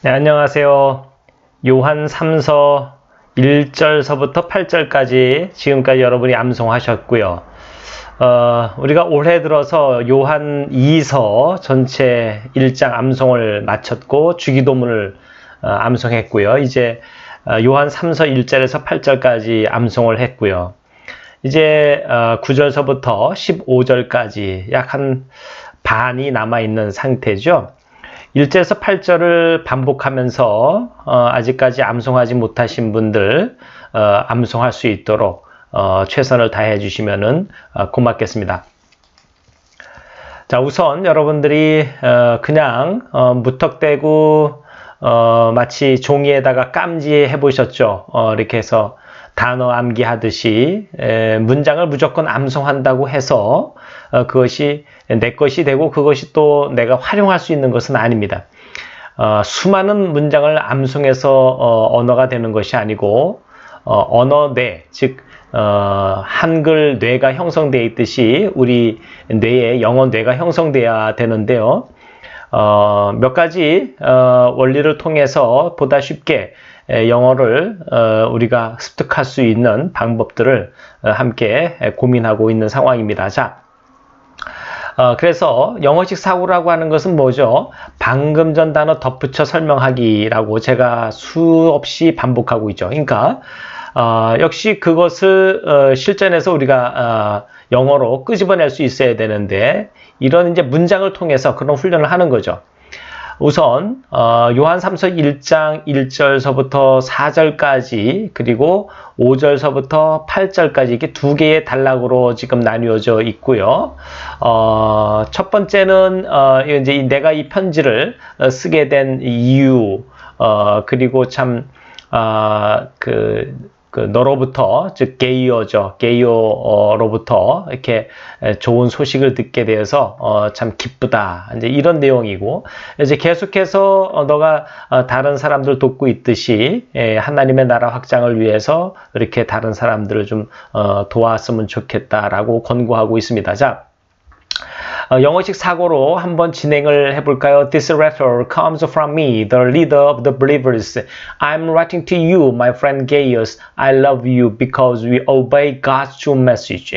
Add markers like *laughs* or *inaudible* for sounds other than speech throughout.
네, 안녕하세요. 요한 3서 1절서부터 8절까지 지금까지 여러분이 암송하셨고요. 어, 우리가 올해 들어서 요한 2서 전체 1장 암송을 마쳤고 주기도문을 어, 암송했고요. 이제 어, 요한 3서 1절에서 8절까지 암송을 했고요. 이제 어, 9절서부터 15절까지 약 한 반이 남아 있는 상태죠. 1절에서 8절을 반복하면서 어, 아직까지 암송하지 못하신 분들 어, 암송할 수 있도록 어, 최선을 다해 주시면 고맙겠습니다. 자 우선 여러분들이 어, 그냥 어, 무턱대고 어, 마치 종이에다가 깜지해 보셨죠. 이렇게 해서 단어 암기하듯이 에, 문장을 무조건 암송한다고 해서 어, 그것이 내 것이 되고 그것이 또 내가 활용할 수 있는 것은 아닙니다. 어, 수많은 문장을 암송해서 어, 언어가 되는 것이 아니고 어, 언어 뇌, 즉 어, 한글 뇌가 형성되어 있듯이 우리 뇌에 영어 뇌가 형성돼야 되는데요. 어, 몇 가지 어, 원리를 통해서 보다 쉽게 영어를 어, 우리가 습득할 수 있는 방법들을 어, 함께 고민하고 있는 상황입니다. 자, 어, 그래서 영어식 사고라고 하는 것은 뭐죠? 방금 전 단어 덧붙여 설명하기라고 제가 수없이 반복하고 있죠. 그러니까 어, 역시 그것을 어, 실전에서 우리가 어, 영어로 끄집어낼 수 있어야 되는데 이런 이제 문장을 통해서 그런 훈련을 하는 거죠. 우선 어, 요한 3서 1장 1절서부터 4절까지 그리고 5절서부터 8절까지 이렇게 두 개의 단락으로 지금 나뉘어져 있고요. 어, 첫 번째는 어, 이제 내가 이 편지를 어, 쓰게 된 이유 어, 그리고 참 아, 그, 그 너로부터 즉 게이어죠 게이어로부터 이렇게 좋은 소식을 듣게 되어서 어, 참 기쁘다 이제 이런 내용이고 이제 계속해서 어, 너가 어, 다른 사람들 돕고 있듯이 예, 하나님의 나라 확장을 위해서 이렇게 다른 사람들을 좀 어, 도왔으면 좋겠다라고 권고하고 있습니다. 자. 어, 영어식 사고로 한번 진행을 해볼까요? This letter comes from me, the leader of the believers. I'm writing to you, my friend Gaius. I love you because we obey God's true message.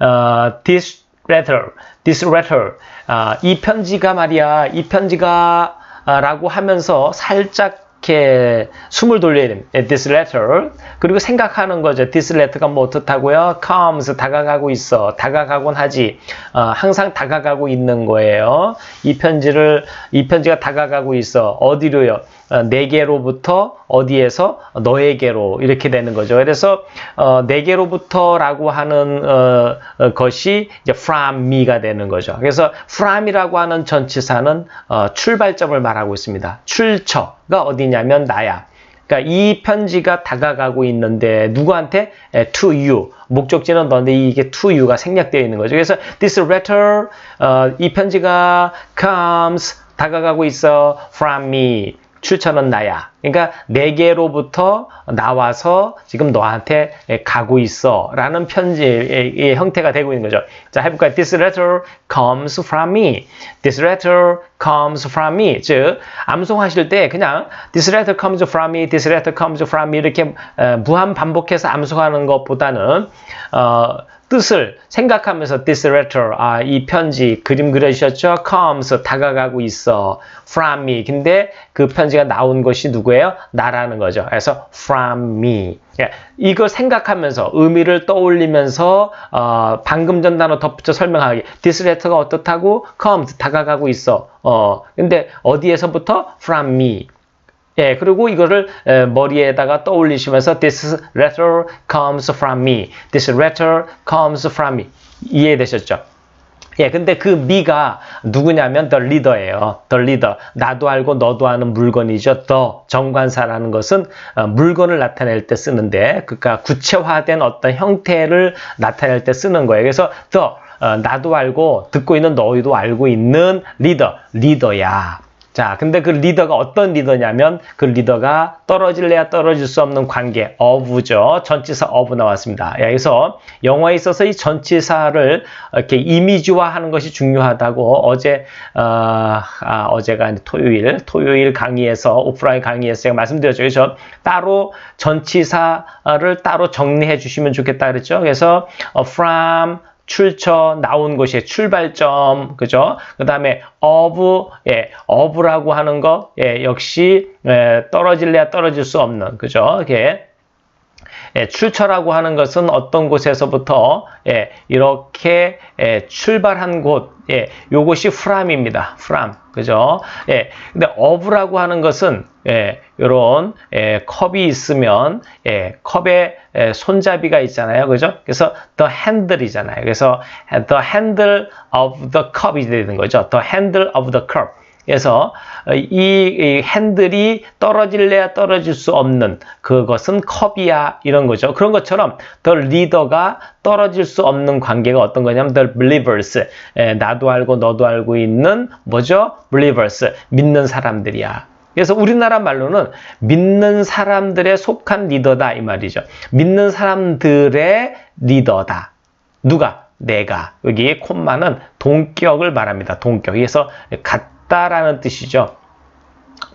Uh, this letter, this letter. 아, 이 편지가 말이야, 이 편지가 아, 라고 하면서 살짝 이렇게 숨을 돌려야 됩니다. This letter. 그리고 생각하는 거죠. This letter가 뭐 어떻다고요? comes 다가가고 있어. 다가가곤 하지. 어, 항상 다가가고 있는 거예요. 이 편지를 이 편지가 다가가고 있어. 어디로요? 어, 내게로부터 어디에서 너에게로 이렇게 되는 거죠. 그래서 어, 내게로부터라고 하는 어, 어, 것이 이제 from me가 되는 거죠. 그래서 from이라고 하는 전치사는 어, 출발점을 말하고 있습니다. 출처 가 어디냐면 나야. 그러니까 이 편지가 다가가고 있는데 누구한테? to you. 목적지는 너인데 이게 to you가 생략되어 있는 거죠. 그래서 this letter 어, 이 편지가 comes 다가가고 있어 from me. 출처는 나야. 그러니까 내게로부터 나와서 지금 너한테 가고 있어. 라는 편지의 형태가 되고 있는 거죠. 자, 해볼까요? This letter comes from me. This letter comes from me. 즉, 암송하실 때 그냥 This letter comes from me. This letter comes from me. 이렇게 무한 반복해서 암송하는 것보다는 어, 뜻을 생각하면서 this letter, 아, 이 편지 그림 그려주셨죠? comes, 다가가고 있어. from me. 근데 그 편지가 나온 것이 누구예요? 나라는 거죠. 그래서 from me. 예, 이걸 생각하면서 의미를 떠올리면서 어, 방금 전 단어 덧붙여 설명하기. this letter가 어떻다고? comes, 다가가고 있어. 어, 근데 어디에서부터? from me. 예, 그리고 이거를 에, 머리에다가 떠올리시면서 This letter comes from me. This letter comes from me. 이해되셨죠? 예, 근데 그 미가 누구냐면 the leader예요. the leader. 나도 알고 너도 아는 물건이죠. the 정관사라는 것은 어, 물건을 나타낼 때 쓰는데, 그러니까 구체화된 어떤 형태를 나타낼 때 쓰는 거예요. 그래서 the 어, 나도 알고 듣고 있는 너희도 알고 있는 리더, 리더야. 자, 근데 그 리더가 어떤 리더냐면 그 리더가 떨어질래야 떨어질 수 없는 관계, of죠. 전치사 of 나왔습니다. 여기서 영어에 있어서 이 전치사를 이렇게 이미지화하는 것이 중요하다고 어제 어, 아, 어제가 토요일 토요일 강의에서 오프라인 강의에서 제가 말씀드렸죠. 그래서 따로 전치사를 따로 정리해 주시면 좋겠다 그랬죠. 그래서 어, from 출처 나온 곳이 출발점 그죠? 그 다음에 of 예, of라고 하는 거 예, 역시 예, 떨어질래야 떨어질 수 없는 그죠? 이게 예, 출처라고 하는 것은 어떤 곳에서부터 예, 이렇게 예, 출발한 곳, 예, 요것이 from입니다. from, 그죠? 예, 근데 of라고 하는 것은 예, 요런 예, 컵이 있으면 예, 컵에 예, 손잡이가 있잖아요, 그죠? 그래서 the handle이잖아요. 그래서 the handle of the cup이 되는 거죠. the handle of the cup. 그래서 이, 이 핸들이 떨어질래야 떨어질 수 없는 그것은 컵이야 이런 거죠. 그런 것처럼 the 리더가 떨어질 수 없는 관계가 어떤 거냐면 the believers 에, 나도 알고 너도 알고 있는 뭐죠? believers 믿는 사람들이야. 그래서 우리나라 말로는 믿는 사람들의 속한 리더다 이 말이죠. 믿는 사람들의 리더다. 누가? 내가. 여기 콤마는 동격을 말합니다. 동격. 그래서 같 다라는 뜻이죠.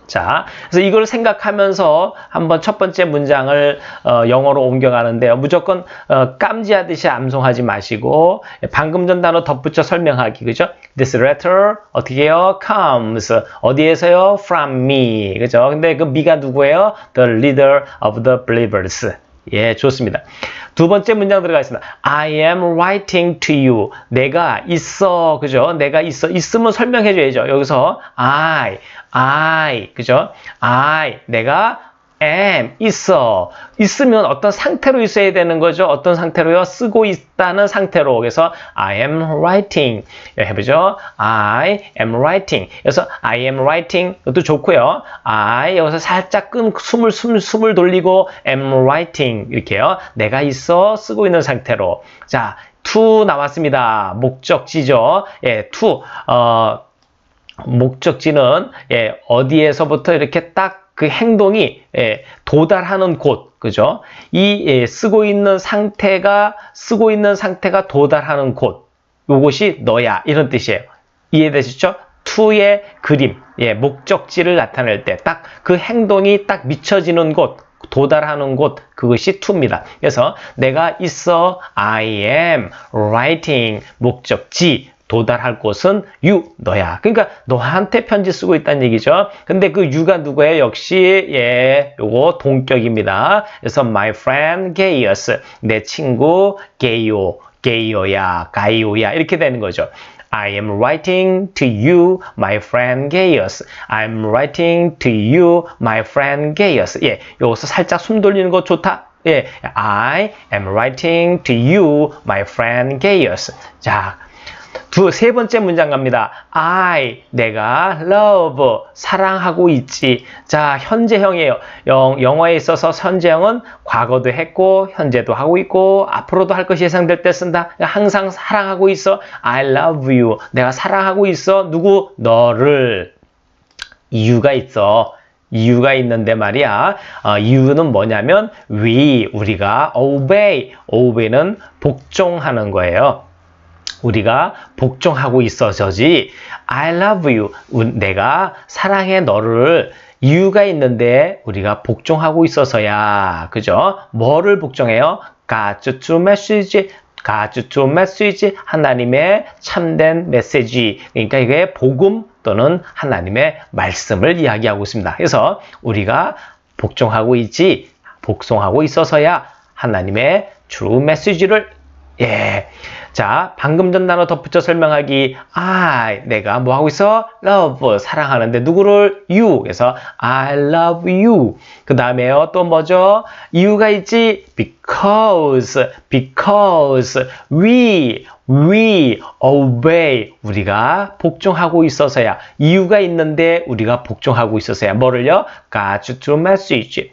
자, 그래서 이걸 생각하면서 한번 첫 번째 문장을 어, 영어로 옮겨가는데요. 무조건 어, 깜지하듯이 암송하지 마시고 방금 전 단어 덧붙여 설명하기, 그죠? This letter 어떻게 해요? comes 어디에서요? From me, 그죠? 근데 그 me가 누구예요? The leader of the believers. 예, 좋습니다. 두 번째 문장 들어가겠습니다. I am writing to you. 내가 있어. 그죠? 내가 있어. 있으면 설명해 줘야죠. 여기서 I, I. 그죠? I. 내가 am 있어. 있으면 어떤 상태로 있어야 되는 거죠? 어떤 상태로요? 쓰고 있다는 상태로. 그래서 I am writing. 해보죠. I am writing. 그래서 I am writing. 이것도 좋고요. I 여기서 살짝 끈 숨을 숨, 숨을 돌리고 am writing. 이렇게요. 내가 있어 쓰고 있는 상태로. 자 to 나왔습니다. 목적지죠. 예 to. 어 목적지는 예, 어디에서부터 이렇게 딱 그 행동이 예, 도달하는 곳, 그죠? 이 예, 쓰고 있는 상태가 쓰고 있는 상태가 도달하는 곳, 요것이 너야 이런 뜻이에요. 이해되시죠? to의 그림, 예, 목적지를 나타낼 때 딱 그 행동이 딱 미쳐지는 곳, 도달하는 곳 그것이 to입니다. 그래서 내가 있어 I am writing 목적지 도달할 곳은 you 너야. 그러니까 너한테 편지 쓰고 있다는 얘기죠. 근데 그 you가 누구예요? 역시 예, 요거 동격입니다. 그래서 my friend Gaius 내 친구 게이오 게이오야 가이오야 이렇게 되는 거죠. I am writing to you, my friend Gaius. I'm writing to you, my friend Gaius. 예, 여기서 살짝 숨 돌리는 거 좋다. 예, I am writing to you, my friend Gaius. 자, 두, 세 번째 문장 갑니다. I, 내가 love, 사랑하고 있지. 자, 현재형이에요. 영, 영어에 있어서 현재형은 과거도 했고, 현재도 하고 있고, 앞으로도 할 것이 예상될 때 쓴다. 항상 사랑하고 있어. I love you. 내가 사랑하고 있어. 누구? 너를. 이유가 있어. 이유가 있는데 말이야. 어, 이유는 뭐냐면 we, 우리가 obey, obey는 복종하는 거예요. 우리가 복종하고 있어서지 I love you 내가 사랑해 너를 이유가 있는데 우리가 복종하고 있어서야 그죠? 뭐를 복종해요? God's true message God's true message 하나님의 참된 메시지 그러니까 이게 복음 또는 하나님의 말씀을 이야기하고 있습니다. 그래서 우리가 복종하고 있지 복종하고 있어서야 하나님의 true message를 예. 자, 방금 전 단어 덧붙여 설명하기. I, 내가 뭐 하고 있어? love, 사랑하는데 누구를? you. 그래서 I love you. 그 다음에요. 또 뭐죠? 이유가 있지? because, because we, we obey. 우리가 복종하고 있어서야. 이유가 있는데 우리가 복종하고 있어서야. 뭐를요? God's true message.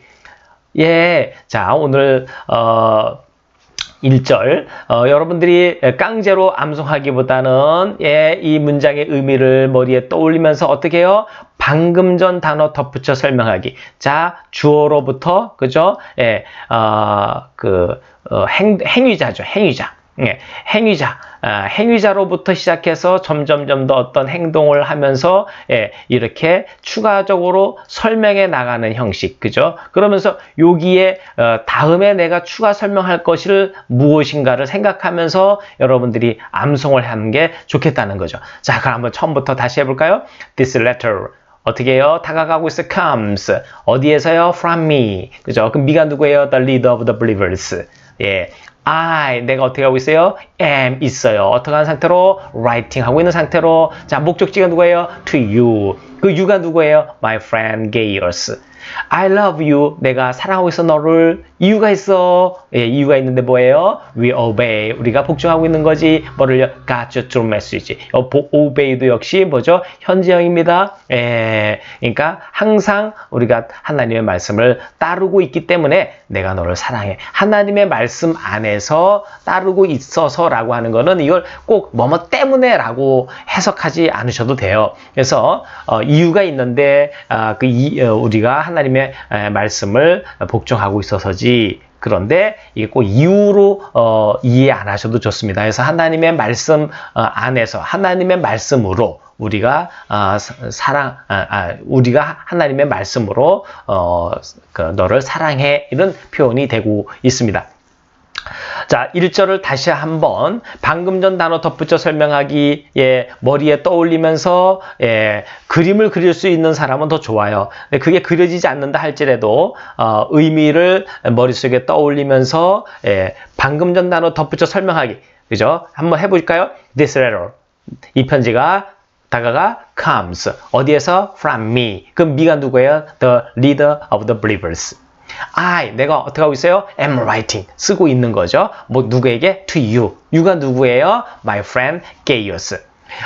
예. 자, 오늘, 어, 1절 어, 여러분들이 깡제로 암송하기보다는 예, 이 문장의 의미를 머리에 떠올리면서 어떻게 해요? 방금 전 단어 덧붙여 설명하기. 자, 주어로부터 그죠? 예, 어, 그 어, 행, 행위자죠. 행위자. 예, 행위자, 아, 행위자로부터 시작해서 점점점 더 어떤 행동을 하면서 예, 이렇게 추가적으로 설명해 나가는 형식, 그죠? 그러면서 여기에 어, 다음에 내가 추가 설명할 것을 무엇인가를 생각하면서 여러분들이 암송을 하는 게 좋겠다는 거죠. 자, 그럼 한번 처음부터 다시 해볼까요? This letter 어떻게 해요? 다가가고 있어 comes 어디에서요? From me 그죠? 그럼 미가 누구예요? The leader of the believers 예, I 내가 어떻게 하고 있어요? am 있어요. 어떻게 하는 상태로? writing 하고 있는 상태로 자 목적지가 누구예요? to you 그 you가 누구예요? my friend Gaius I love you. 내가 사랑하고 있어. 너를 이유가 있어. 예, 이유가 있는데 뭐예요? we obey. 우리가 복종하고 있는 거지. 뭐를요? got you through message 어, obey도 역시 뭐죠? 현재형입니다. 예, 그러니까 항상 우리가 하나님의 말씀을 따르고 있기 때문에 내가 너를 사랑해. 하나님의 말씀 안에서 따르고 있어서라고 하는 거는 이걸 꼭 뭐뭐 때문에라고 해석하지 않으셔도 돼요. 그래서 어, 이유가 있는데 아, 그 이, 어, 우리가 하나님의 말씀을 복종하고 있어서지 그런데 이게 꼭 이유로 어, 이해 안 하셔도 좋습니다. 그래서 하나님의 말씀 어, 안에서 하나님의 말씀으로 우리가 어, 사랑 아, 아, 우리가 하나님의 말씀으로 어, 그 너를 사랑해 이런 표현이 되고 있습니다. 자, 1절을 다시 한번 방금 전 단어 덧붙여 설명하기 예, 머리에 떠올리면서 예, 그림을 그릴 수 있는 사람은 더 좋아요. 그게 그려지지 않는다 할지라도 어, 의미를 머릿속에 떠올리면서 예, 방금 전 단어 덧붙여 설명하기. 그죠? 한번 해 볼까요? This letter. 이 편지가 다가가 comes. 어디에서? From me. 그럼 me가 누구예요? The leader of the believers. I 내가 어떻게 하고 있어요? am writing 쓰고 있는 거죠. 뭐 누구에게? to you. you가 누구예요? my friend Gaius.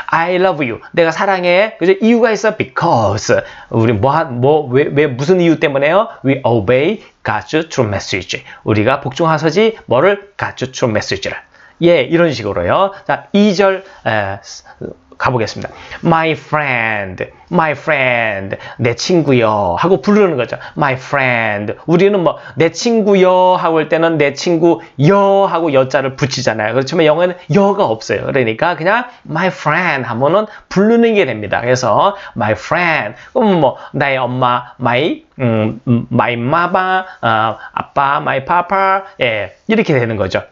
I love you. 내가 사랑해. 그죠? 이유가 있어. Because. 우리 뭐, 뭐, 왜, 왜, 무슨 이유 때문에요? We obey God's true message. 우리가 복종하서지 뭐를? God's true message를. 예, 이런 식으로요. 자, 2절, 에, 가보겠습니다. My friend, my friend, 내 친구요 하고 부르는 거죠. My friend. 우리는 뭐 내 친구요 하고 할 때는 내 친구요 하고 여자를 붙이잖아요. 그렇지만 영어에는 여가 없어요. 그러니까 그냥 my friend 하면은 부르는 게 됩니다. 그래서 my friend. 그럼 뭐 나의 엄마, my 음, my mama, 어, 아빠, my papa, 예 이렇게 되는 거죠.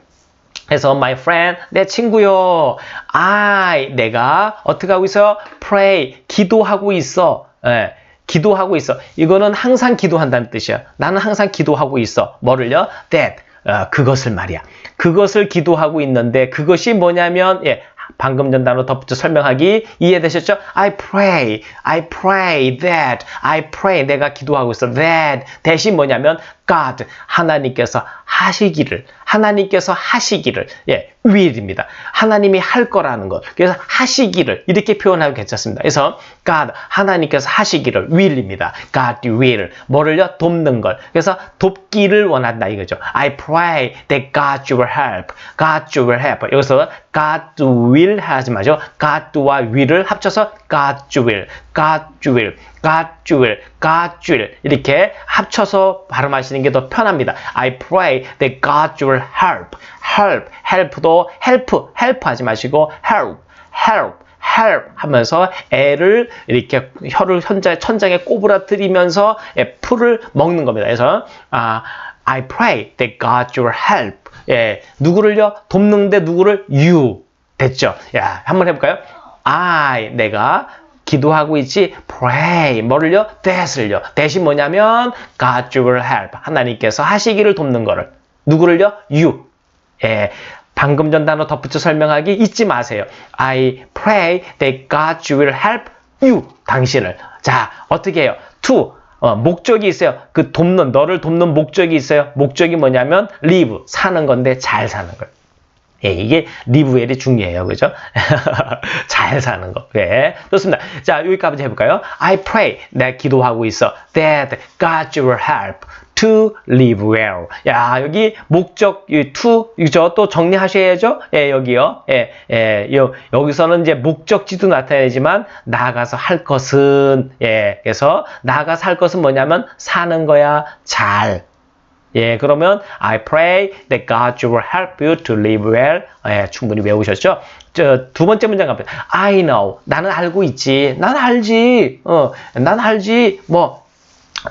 그래서 my friend 내 친구요. I 내가 어떻게 하고 있어요? pray 기도하고 있어. 예. 기도하고 있어. 이거는 항상 기도한다는 뜻이야. 나는 항상 기도하고 있어. 뭐를요? that 어, 그것을 말이야. 그것을 기도하고 있는데 그것이 뭐냐면 예, 방금 전 단어 덧붙여 설명하기 이해되셨죠? I pray, I pray that, I pray 내가 기도하고 있어 that 대신 뭐냐면 God 하나님께서 하시기를 하나님께서 하시기를 예 will입니다. 하나님이 할 거라는 것. 그래서 하시기를 이렇게 표현하면 괜찮습니다. 그래서 God 하나님께서 하시기를 will입니다. God will 뭐를요 돕는 걸. 그래서 돕기를 원한다 이거죠. I pray that God will help. God will help. 여기서 God will 하지 마죠. God와 will을 합쳐서 God will, Will, God will 이렇게 합쳐서 발음하시는 게 더 편합니다. I pray that God will help, help, help도 help, help 하지 마시고 help, help, help 하면서 애를 이렇게 혀를 현자, 천장에 꼬부라뜨리면서 풀을 먹는 겁니다. 그래서 아, I pray that God will help. 예, 누구를요? 돕는데 누구를? You. 됐죠? 야, 한번 해볼까요? I, 내가 기도하고 있지 pray 뭐를요? that을요. 대신 뭐냐면 God will help 하나님께서 하시기를 돕는 거를 누구를요? you. 예, 방금 전 단어 덧붙여 설명하기 잊지 마세요. I pray that God will help you 당신을. 자 어떻게 해요? to 어, 목적이 있어요. 그 돕는 너를 돕는 목적이 있어요. 목적이 뭐냐면 live 사는 건데 잘 사는 걸. 예, 이게 well이 중요해요. 그죠? *laughs* 잘 사는 거. 예. 좋습니다. 자, 여기까지 해볼까요? I pray. 내가 기도하고 있어. That God will help to live well. 야, 여기 목적, 이 to, 이죠? 또 정리하셔야죠? 예, 여기요. 예, 예, 요, 여기서는 이제 목적지도 나타내지만, 나아가서 할 것은, 예, 그래서 나아가서 할 것은 뭐냐면, 사는 거야, 잘. 예, 그러면 I pray that God will help you to live well. 예, 충분히 외우셨죠? 저 두 번째 문장 갑니다. I know. 나는 알고 있지. 난 알지. 어, 난 알지. 뭐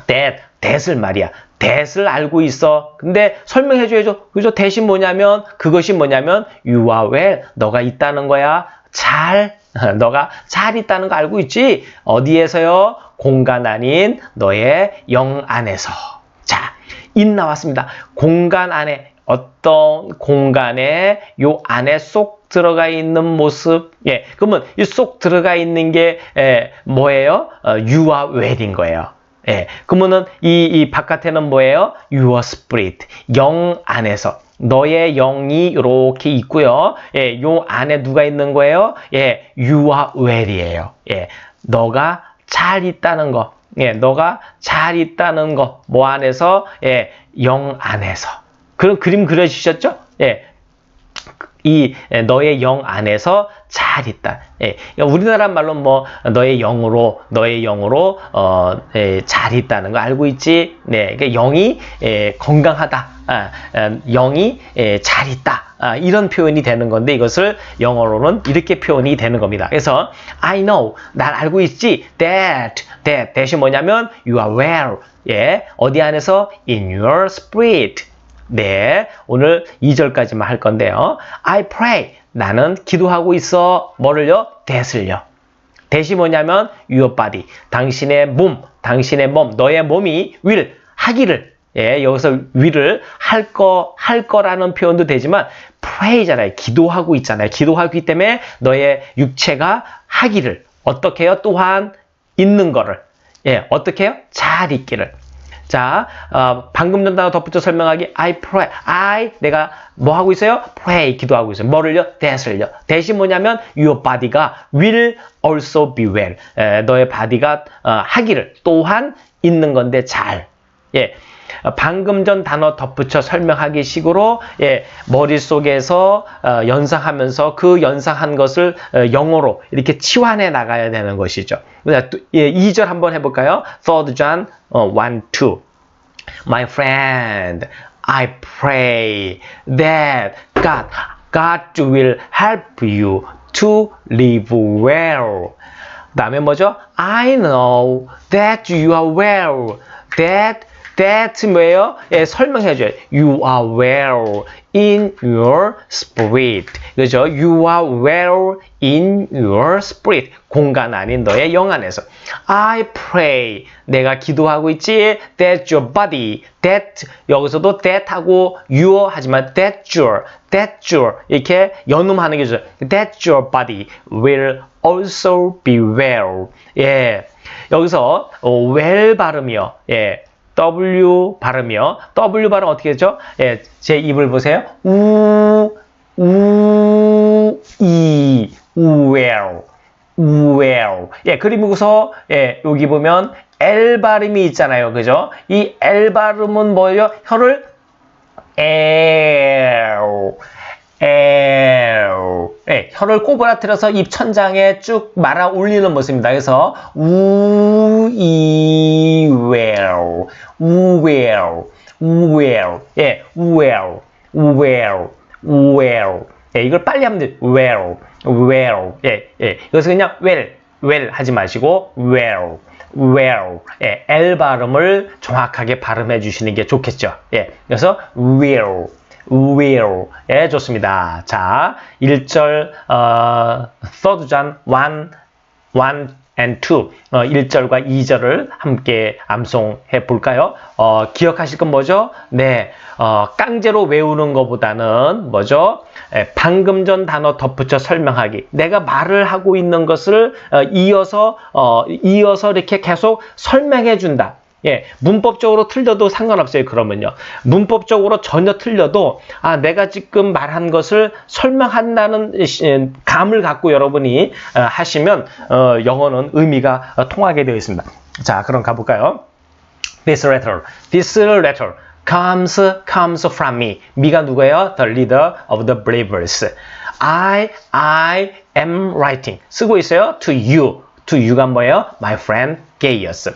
that, that을 말이야. that을 알고 있어. 근데 설명해 줘야죠. 그죠? 대신 뭐냐면 그것이 뭐냐면 you are well. 너가 있다는 거야. 잘 *laughs* 너가 잘 있다는 거 알고 있지? 어디에서요? 공간 아닌 너의 영 안에서. 자, in 나왔습니다. 공간 안에 어떤 공간에 요 안에 쏙 들어가 있는 모습. 예, 그러면 이 쏙 들어가 있는 게 예, 뭐예요? 어, you are well인 거예요. 예, 그러면은 이, 이 바깥에는 뭐예요? Your spirit. 영 안에서. 너의 영이 이렇게 있고요. 예, 요 안에 누가 있는 거예요? 예, you are well이에요. 예, 너가 잘 있다는 거. 예, 너가 잘 있다는 거. 뭐 안에서? 예, 영 안에서. 그런 그림 그려주셨죠? 예, 이 너의 영 안에서 잘 있다. 예, 우리나라 말로 뭐 너의 영으로 너의 영으로 어, 예, 잘 있다는 거 알고 있지? 네, 그러니까 영이 예, 건강하다. 아, 아, 영이 예, 잘 있다. 아, 이런 표현이 되는 건데 이것을 영어로는 이렇게 표현이 되는 겁니다. 그래서 I know 날 알고 있지 that that that이 뭐냐면 you are well 예 어디 안에서 in your spirit 네, 오늘 2절까지만 할 건데요. I pray. 나는 기도하고 있어. 뭐를요? that을요. that이 뭐냐면 your body. 당신의 몸, 당신의 몸, 너의 몸이 will 하기를 예, 여기서 will을 할 거, 할 거라는 표현도 되지만 pray잖아요. 기도하고 있잖아요. 기도하기 때문에 너의 육체가 하기를 어떻게 해요? 또한 있는 거를 예, 어떻게 해요? 잘 있기를 자, 어, 방금 전 단어 덧붙여 설명하기 I pray. I 내가 뭐 하고 있어요? pray 기도하고 있어요. 뭐를요? that을요. that이 뭐냐면 your body가 will also be well. 에, 너의 body가 어, 하기를 또한 있는 건데 잘. 예. 어, 방금 전 단어 덧붙여 설명하기 식으로 예, 머릿속에서 어, 연상하면서 그 연상한 것을 어, 영어로 이렇게 치환해 나가야 되는 것이죠. 예, 2절 한번 해볼까요? 3rd John 어, 1, 2 My friend, I pray that God, God will help you to live well. 다음에 뭐죠? I know that you are well. That that 뭐예요? 예, 설명해줘요. You are well in your spirit. 그죠? You are well in your spirit. 공간 아닌 너의 영 안에서. I pray. 내가 기도하고 있지. That your body. That 여기서도 that 하고 your 하지만 that your, that your 이렇게 연음하는 게 좋아요. That your body will also be well. 예. 여기서 well 발음이요. 예. W 발음이요. W 발음 어떻게 했죠? 예, 제 입을 보세요. 우, 우, 이, 우웰. 예, 그리고서 예, 여기 보면 L 발음이 있잖아요. 그죠? 이 L 발음은 뭐예요? 혀를 L, L. 예, 혀를 꼬부라뜨려서 입 천장에 쭉 말아 올리는 모습입니다. 그래서 우, 이, 웰, 우웰, 우웰, 예, 우웰, 우웰. 예, 이걸 빨리 하면 돼요. well, well. 예, 예. 이것은 그냥 well, well 하지 마시고 well, well. 예, L 발음을 정확하게 발음해 주시는 게 좋겠죠. 예, 그래서 will. Will. 예, 좋습니다. 자, 1절, 어, third John 1, 1 and 2, 어, 1절과 2절을 함께 암송해 볼까요? 어, 기억하실 건 뭐죠? 네, 어, 깡제로 외우는 것보다는 뭐죠? 예, 방금 전 단어 덧붙여 설명하기. 내가 말을 하고 있는 것을 어, 이어서, 어, 이어서 이렇게 계속 설명해 준다. 예, 문법적으로 틀려도 상관없어요. 그러면요. 문법적으로 전혀 틀려도 아, 내가 지금 말한 것을 설명한다는 시- 감을 갖고 여러분이 어, 하시면 어, 영어는 의미가 어, 통하게 되어 있습니다. 자, 그럼 가볼까요? This letter, this letter comes comes from me. me가 누구예요? The leader of the believers. I I am writing. 쓰고 있어요. To you. To you가 뭐예요? My friend Gaius.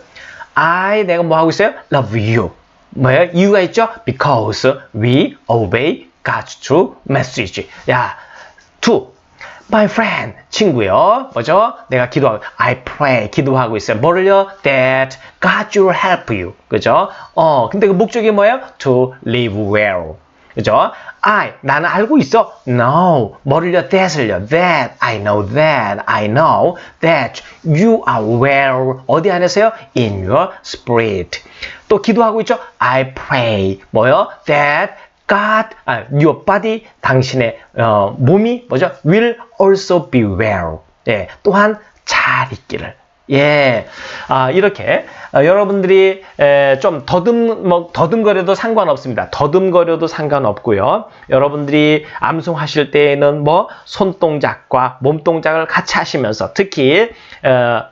I 내가 뭐 하고 있어요? Love you. 뭐예요? 이유가 있죠? Because we obey God's true message. 야, to my friend 친구요. 뭐죠? 내가 기도하고 I pray 기도하고 있어요. 뭐를요? That God will help you. 그죠? 어, 근데 그 목적이 뭐예요? To live well. 그죠? I 나는 알고 있어. No. 뭐를요? That을요. That I know that I know that you are well. 어디 안에서요? In your spirit. 또 기도하고 있죠? I pray. 뭐요? That God, 아, your body, 당신의 어, 몸이 뭐죠? Will also be well. 예, 또한 잘 있기를. 예, 아, 이렇게 어, 여러분들이 에, 좀 더듬 뭐 더듬거려도 상관없습니다. 더듬거려도 상관없고요. 여러분들이 암송하실 때에는 뭐 손동작과 몸동작을 같이 하시면서 특히 어,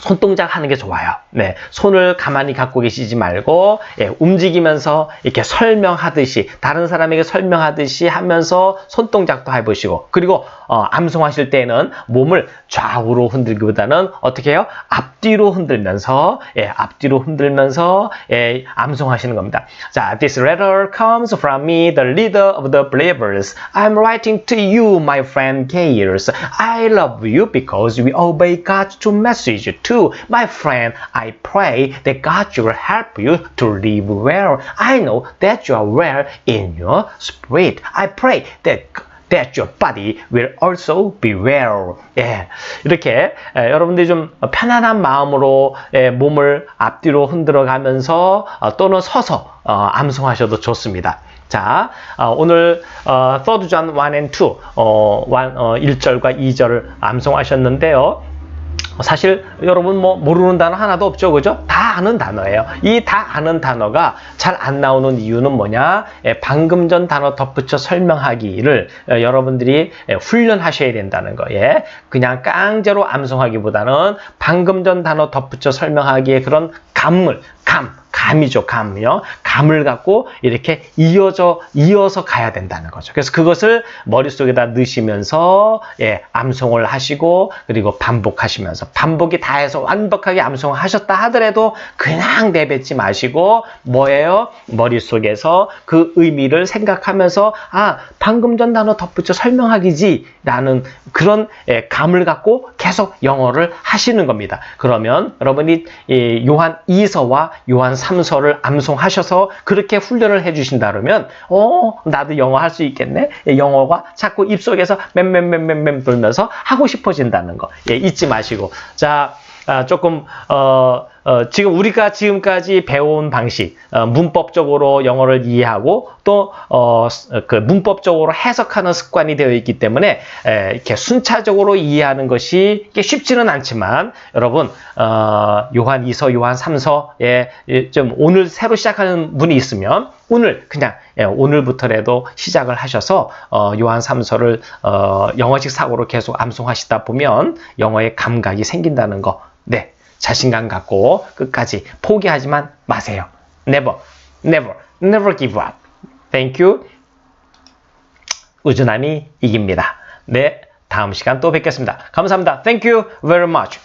손동작 하는 게 좋아요. 네. 손을 가만히 갖고 계시지 말고, 예, 움직이면서 이렇게 설명하듯이, 다른 사람에게 설명하듯이 하면서 손동작도 해보시고, 그리고, 어, 암송하실 때는 몸을 좌우로 흔들기보다는 어떻게 해요? 앞뒤로 흔들면서, 예, 앞뒤로 흔들면서, 예, 암송하시는 겁니다. 자, this letter comes from me, the leader of the believers. I'm writing to you, my friend Gaius. I love you because we obey God's message too. My friend, I pray that God will help you to live well. I know that you are well in your spirit. I pray that that your body will also be well. 예, 이렇게 에, 여러분들이 좀 편안한 마음으로 에, 몸을 앞뒤로 흔들어 가면서 어, 또는 서서 어, 암송하셔도 좋습니다. 자, 어, 오늘 어, 3rd John 1 and 2 어, 1, 어, 1절과 2절을 암송하셨는데요. 사실 여러분 뭐 모르는 단어 하나도 없죠, 그죠? 다 아는 단어예요. 이 다 아는 단어가 잘 안 나오는 이유는 뭐냐? 예, 방금 전 단어 덧붙여 설명하기를 어, 여러분들이 예, 훈련하셔야 된다는 거예. 그냥 깡제로 암송하기보다는 방금 전 단어 덧붙여 설명하기에 그런 감을 감 감이죠, 감이요. 감을 갖고 이렇게 이어져 이어서 가야 된다는 거죠. 그래서 그것을 머릿속에다 넣으시면서 예, 암송을 하시고 그리고 반복하시면서 반복이 다 해서 완벽하게 암송을 하셨다 하더라도 그냥 내뱉지 마시고 뭐예요? 머릿속에서 그 의미를 생각하면서 아, 방금 전 단어 덧붙여 설명하기지 라는 그런 예, 감을 갖고 계속 영어를 하시는 겁니다. 그러면 여러분이 이 요한 2서와 요한 3 서를 암송하셔서 그렇게 훈련을 해주신다 그러면 어 나도 영어 할 수 있겠네? 예, 영어가 자꾸 입속에서 맴맴맴맴맴 돌면서 하고 싶어진다는 거. 예, 잊지 마시고. 자 아, 조금 어, 어, 지금 우리가 지금까지 배운 방식 어, 문법적으로 영어를 이해하고 또 어, 그 문법적으로 해석하는 습관이 되어 있기 때문에 에, 이렇게 순차적으로 이해하는 것이 쉽지는 않지만 여러분 어, 요한 2서 요한 3서에 예, 좀 오늘 새로 시작하는 분이 있으면 오늘 그냥 예, 오늘부터라도 시작을 하셔서 어, 요한 3서를 어, 영어식 사고로 계속 암송하시다 보면 영어의 감각이 생긴다는 거. 네, 자신감 갖고 끝까지 포기하지만 마세요. Never, never, never give up. Thank you. 우주남이 이깁니다. 네, 다음 시간 또 뵙겠습니다. 감사합니다. Thank you very much.